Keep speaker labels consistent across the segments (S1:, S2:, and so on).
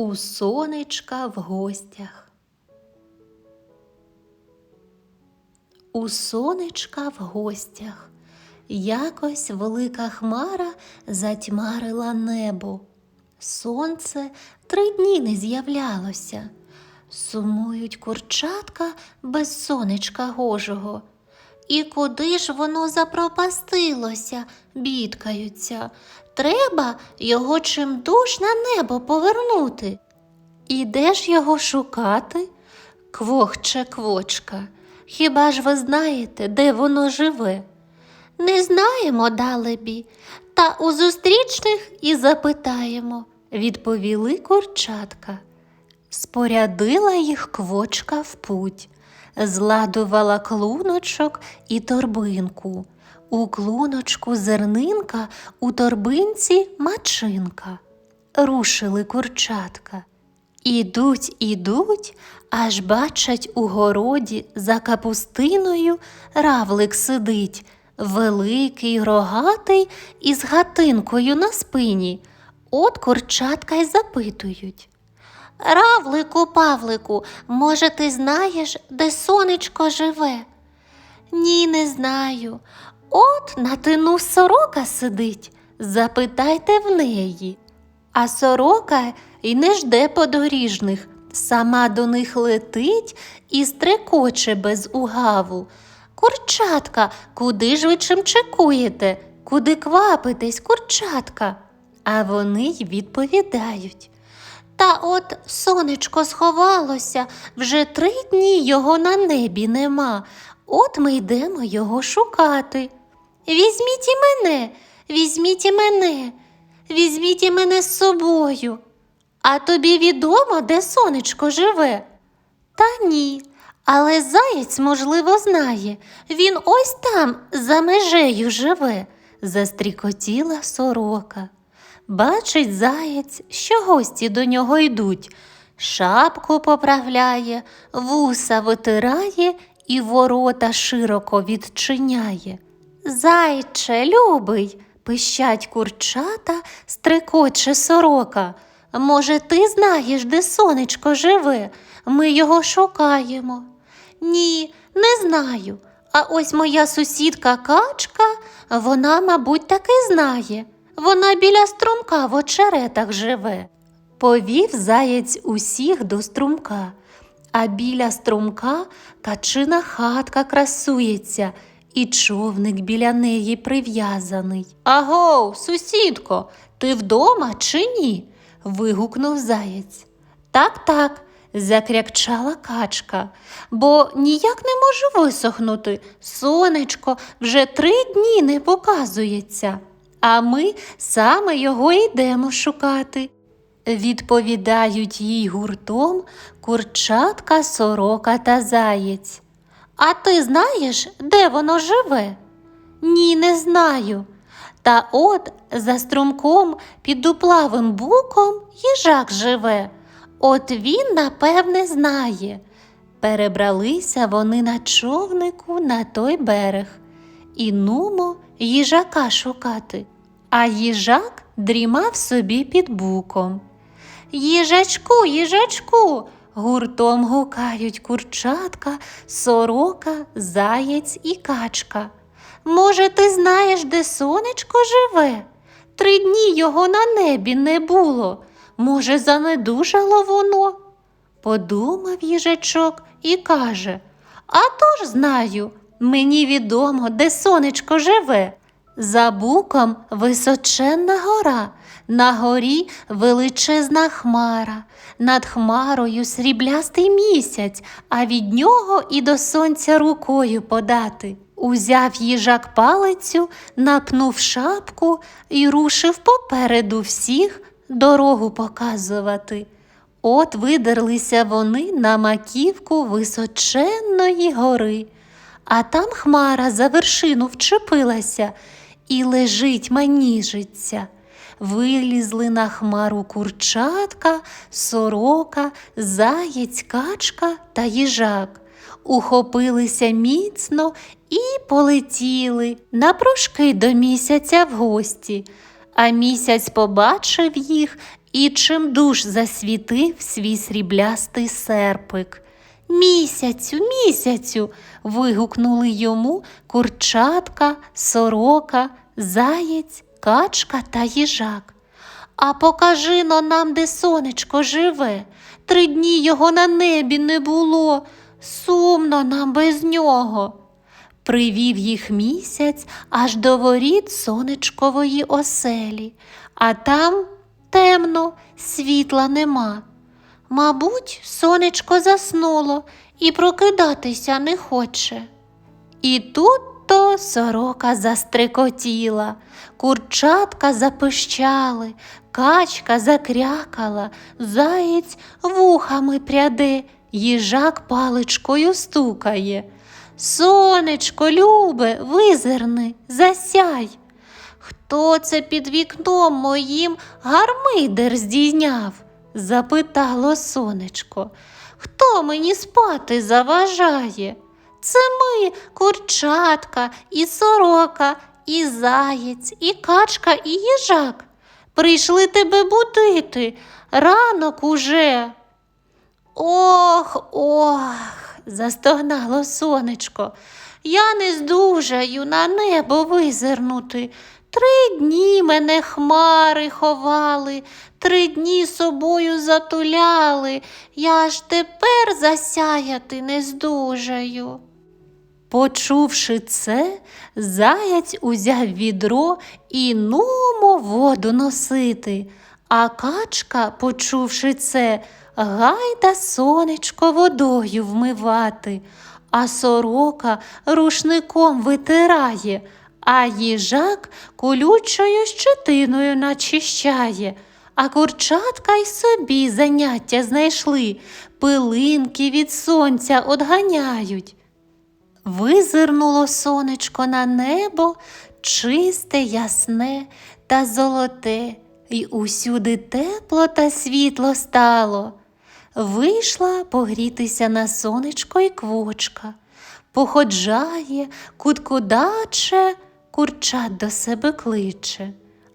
S1: У сонечка в гостях. У сонечка в гостях. Якось велика хмара затьмарила небо. Сонце три дні не з'являлося. Сумують курчатка без сонечка гожого. І куди ж воно запропастилося, бідкаються. Треба його чимдуж на небо повернути. І де ж його шукати? Квохче квочка. Хіба ж ви знаєте, де воно живе? Не знаємо, далебі, та у зустрічних і запитаємо, відповіли курчатка. Спорядила їх квочка в путь, зладувала клуночок і торбинку. У клуночку зернинка, у торбинці мачинка. Рушили курчатка. Ідуть, ідуть, аж бачать у городі за капустиною равлик сидить, великий, рогатий із гатинкою на спині. От курчатка й запитують. Равлику, Павлику, може, ти знаєш, де сонечко живе? Ні, не знаю. От на тину сорока сидить, запитайте в неї. А сорока й не жде подоріжних, сама до них летить і стрекоче без угаву. Курчатка, куди ж ви чимчикуєте? Куди квапитесь, курчатка? А вони й відповідають. Та от сонечко сховалося, вже три дні його на небі нема. От ми йдемо його шукати. Візьміть і мене, візьміть і мене, візьміть і мене з собою. А тобі відомо, де сонечко живе? Та ні. Але заєць, можливо, знає. Він ось там, за межею живе, застрікотіла сорока. Бачить заєць, що гості до нього йдуть. Шапку поправляє, вуса витирає і ворота широко відчиняє. Зайче, любий, пищать курчата, стрекоче сорока. Може, ти знаєш, де сонечко живе? Ми його шукаємо. Ні, не знаю. А ось моя сусідка качка, вона, мабуть, таки знає. Вона біля струмка в очеретах живе. Повів заєць усіх до струмка, а біля струмка качина хатка красується, і човник біля неї прив'язаний. Агов, сусідко, ти вдома чи ні? вигукнув заєць. Так, так, закрякчала качка, бо ніяк не можу висохнути. Сонечко вже три дні не показується, а ми саме його йдемо шукати. Відповідають їй гуртом курчатка, сорока та заєць. А ти знаєш, де воно живе? Ні, не знаю. Та от за струмком під дуплавим буком їжак живе. От він, напевне, знає. Перебралися вони на човнику на той берег і нумо їжака шукати, а їжак дрімав собі під буком. Їжачку, їжачку, гуртом гукають курчатка, сорока, заєць і качка. Може, ти знаєш, де сонечко живе? Три дні його на небі не було. Може, занедужало воно? Подумав їжачок і каже А то ж знаю, мені відомо, де сонечко живе. За буком височенна гора, на горі величезна хмара, над хмарою сріблястий місяць, а від нього і до сонця рукою подати. Узяв їжак палицю, напнув шапку і рушив попереду всіх дорогу показувати. От видерлися вони на маківку височенної гори, а там хмара за вершину вчепилася і лежить маніжиться. Вилізли на хмару курчатка, сорока, заєць, качка та їжак. Ухопилися міцно і полетіли напрошки до місяця в гості. А місяць побачив їх і чимдуж засвітив свій сріблястий серпик. Місяцю, місяцю. вигукнули йому курчатка, сорока, заєць, качка та їжак. А покажи но нам, де сонечко живе. Три дні його на небі не було. Сумно нам без нього. Привів їх місяць аж до воріт сонечкової оселі, а там темно, світла нема. Мабуть, сонечко заснуло і прокидатися не хоче. І тут то сорока застрикотіла, курчатка запищали, качка закрякала, заєць вухами пряде, їжак паличкою стукає. Сонечко, любе, визирни, засяй. Хто це під вікном моїм гармидер здійняв? Запитало сонечко. Хто мені спати заважає? Це ми, курчатка, і сорока, і заєць, і качка, і їжак. Прийшли тебе будити, ранок уже. Ох, ох, застогнало сонечко. Я не здужаю на небо визирнути. Три дні мене хмари ховали, три дні собою затуляли. Я ж тепер засяяти не здужаю. Почувши це, заяць узяв відро і нумо воду носити, а качка, почувши це, гайда сонечко водою вмивати, а сорока рушником витирає, а їжак колючою щетиною начищає, а курчатка й собі заняття знайшли, пилинки від сонця одганяють. Визирнуло сонечко на небо, чисте, ясне та золоте, й усюди тепло та світло стало. Вийшла погрітися на сонечко й квочка, походжає, куткудаче, курчат до себе кличе,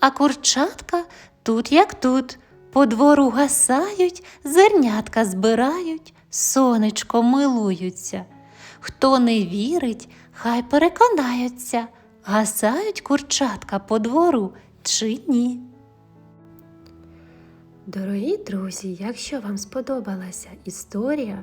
S1: а курчатка тут, як тут, по двору гасають, зернятка збирають, сонечко милуються. Хто не вірить, хай переконаються, гасають курчатка по двору чи ні.
S2: Дорогі друзі, якщо вам сподобалася історія,